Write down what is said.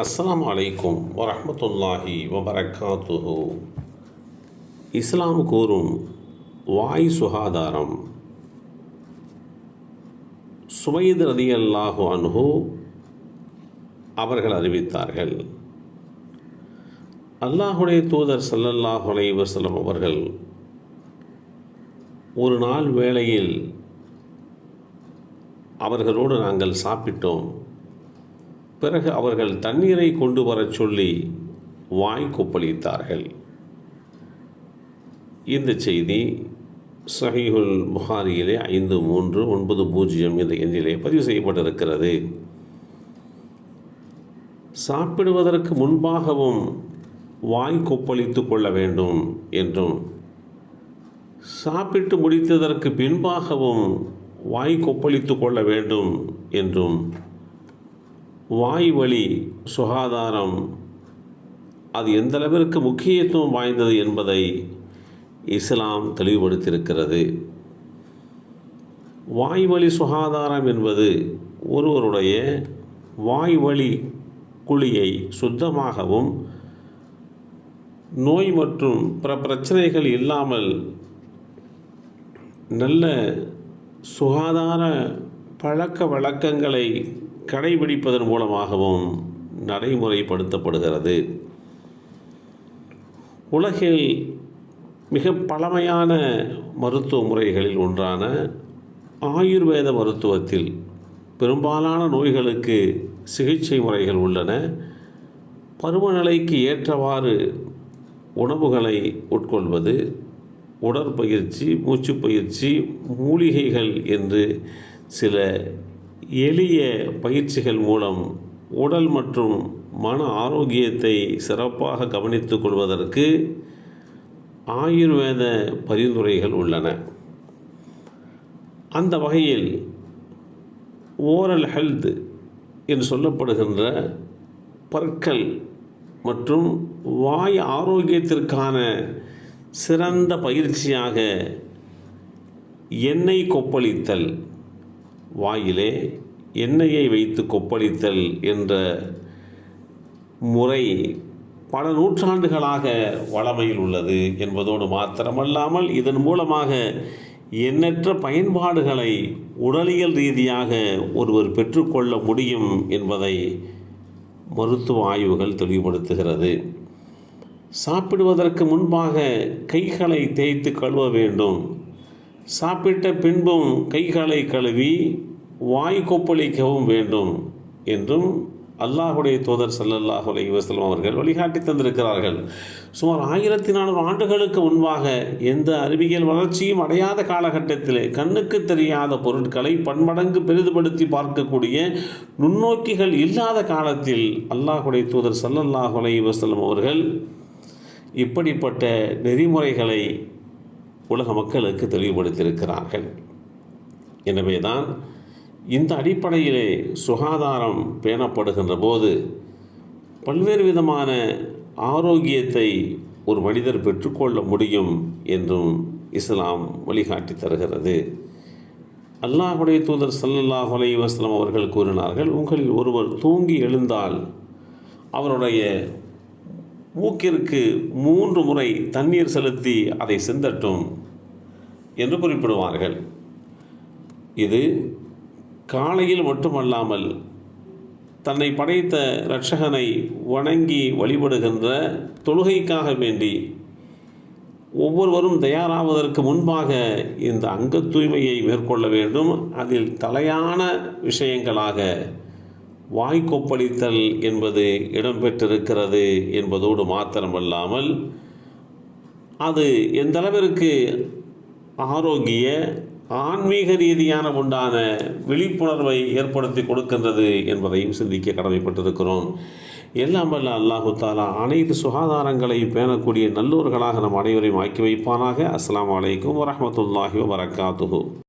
அஸ்லாம் அலைக்கும் வரமத்துல்லாஹி வபரகாத்துஹு. இஸ்லாம் கூறும் வாய் சுகாதாரம். சுவைத் ரதி அல்லாஹு அன்ஹு அவர்கள் அறிவித்தார்கள். அல்லாஹுடைய தூதர் சல்லல்லாஹு அலைவசலம் அவர்கள் ஒரு நாள் வேளையில் அவர்களோடு நாங்கள் சாப்பிட்டோம். பிறகு அவர்கள் தண்ணீரை கொண்டு வரச் சொல்லி வாய் கொப்பளித்தார்கள். இந்த செய்தி சஹீஹுல் புகாரியிலே ஐந்து மூன்று ஒன்பது பூஜ்ஜியம் இந்த எண்ணிலே பதிவு செய்யப்பட்டிருக்கிறது. சாப்பிடுவதற்கு முன்பாகவும் வாய் கொப்பளித்து கொள்ள வேண்டும் என்றும் சாப்பிட்டு முடித்ததற்கு பின்பாகவும் வாய் கொப்பளித்து கொள்ள வேண்டும் என்றும் வாய் வழி சுகாதாரம் அது எந்த அளவிற்கு முக்கியத்துவம் வாய்ந்தது என்பதை இஸ்லாம் தெளிவுபடுத்தியிருக்கிறது. வாய்வழி சுகாதாரம் என்பது ஒருவருடைய வாய்வழி குழியை சுத்தமாகவும் நோய் மற்றும் பிற பிரச்சனைகள் இல்லாமல் நல்ல சுகாதார பழக்க வழக்கங்களை கடைபிடிப்பதன் மூலமாகவும் நடைமுறைப்படுத்தப்படுகிறது. உலகில் மிக பழமையான மருத்துவ முறைகளில் ஒன்றான ஆயுர்வேத மருத்துவத்தில் பெரும்பாலான நோய்களுக்கு சிகிச்சை முறைகள் உள்ளன. பருவநிலைக்கு ஏற்றவாறு உணவுகளை உட்கொள்வது உடற்பயிற்சி மூச்சுப்பயிற்சி மூலிகைகள் என்று சில எளிய பயிற்சிகள் மூலம் உடல் மற்றும் மன ஆரோக்கியத்தை சிறப்பாக கவனித்துக் கொள்வதற்கு ஆயுர்வேத பரிந்துரைகள் உள்ளன. அந்த வகையில் ஓரல் ஹெல்த் என்று சொல்லப்படுகின்ற பற்கள் மற்றும் வாய் ஆரோக்கியத்திற்கான சிறந்த பயிற்சியாக எண்ணெய் கொப்பளித்தல் வாயிலே எண்ணெயை வைத்து கொப்பளித்தல் என்ற முறை பல நூற்றாண்டுகளாக வளமையில் உள்ளது என்பதோடு மாத்திரமல்லாமல் இதன் மூலமாக எண்ணற்ற பயன்பாடுகளை உடலியல் ரீதியாக ஒருவர் பெற்றுக்கொள்ள முடியும் என்பதை மருத்துவ ஆய்வுகள் தெளிவுபடுத்துகிறது. சாப்பிடுவதற்கு முன்பாக கைகளை தேய்த்து கழுவ வேண்டும். சாப்பிட்ட பின்பும் கைகளை கழுவி வாய் கொப்பளிக்கவும் வேண்டும் என்றும் அல்லாஹுடைய தூதர் சல்லல்லாஹு அலைஹி வஸல்லம் அவர்கள் வழிகாட்டி தந்திருக்கிறார்கள். சுமார் ஆயிரத்தி நானூறு ஆண்டுகளுக்கு முன்பாக எந்த அறிவியல் வளர்ச்சியும் அடையாத காலகட்டத்தில் கண்ணுக்கு தெரியாத பொருட்களை பன்மடங்கு பெரிதுபடுத்தி பார்க்கக்கூடிய நுண்ணோக்கிகள் இல்லாத காலத்தில் அல்லாஹுடைய தூதர் சல்லல்லாஹு அலைஹி வஸல்லம் அவர்கள் இப்படிப்பட்ட நெறிமுறைகளை உலக மக்களுக்கு தெளிவுபடுத்தியிருக்கிறார்கள். எனவே தான் இந்த அடிப்படையிலே சுகாதாரம் பேணப்படுகின்ற போது பல்வேறு விதமான ஆரோக்கியத்தை ஒரு மனிதர் பெற்றுக்கொள்ள முடியும் என்றும் இஸ்லாம் வழிகாட்டி தருகிறது. அல்லாஹுடைய தூதர் சல்லல்லாஹ் அலைவாஸ்லம் அவர்கள் கூறினார்கள் உங்களில் ஒருவர் தூங்கி எழுந்தால் அவருடைய மூக்கிற்கு மூன்று முறை தண்ணீர் செலுத்தி அதை சிந்தட்டும் என்று குறிப்பிடுவார்கள். இது காலையில் மட்டுமல்லாமல் தன்னை படைத்த இரட்சகனை வணங்கி வழிபடுகின்ற தொழுகைக்காக வேண்டி ஒவ்வொருவரும் தயாராவதற்கு முன்பாக இந்த அங்க தூய்மையை மேற்கொள்ள வேண்டும். அதில் தலையான விஷயங்களாக வாய்க்கொப்பளித்தல் என்பது இடம்பெற்றிருக்கிறது என்பதோடு மாத்திரமல்லாமல் அது எந்தளவிற்கு ஆரோக்கிய ஆன்மீக ரீதியான உண்டான விழிப்புணர்வை ஏற்படுத்தி கொடுக்கின்றது என்பதையும் சிந்திக்க கடமைப்பட்டிருக்கிறோம். எல்லாம் வல்ல அல்லாஹு தாலா அனைத்து சுகாதாரங்களை பேணக்கூடிய நல்லோர்களாக நம் அனைவரையும் ஆக்கி வைப்பானாக. அஸ்லாம் வலைக்கம் வரமத்துல்லாஹி வரகாத்துஹூ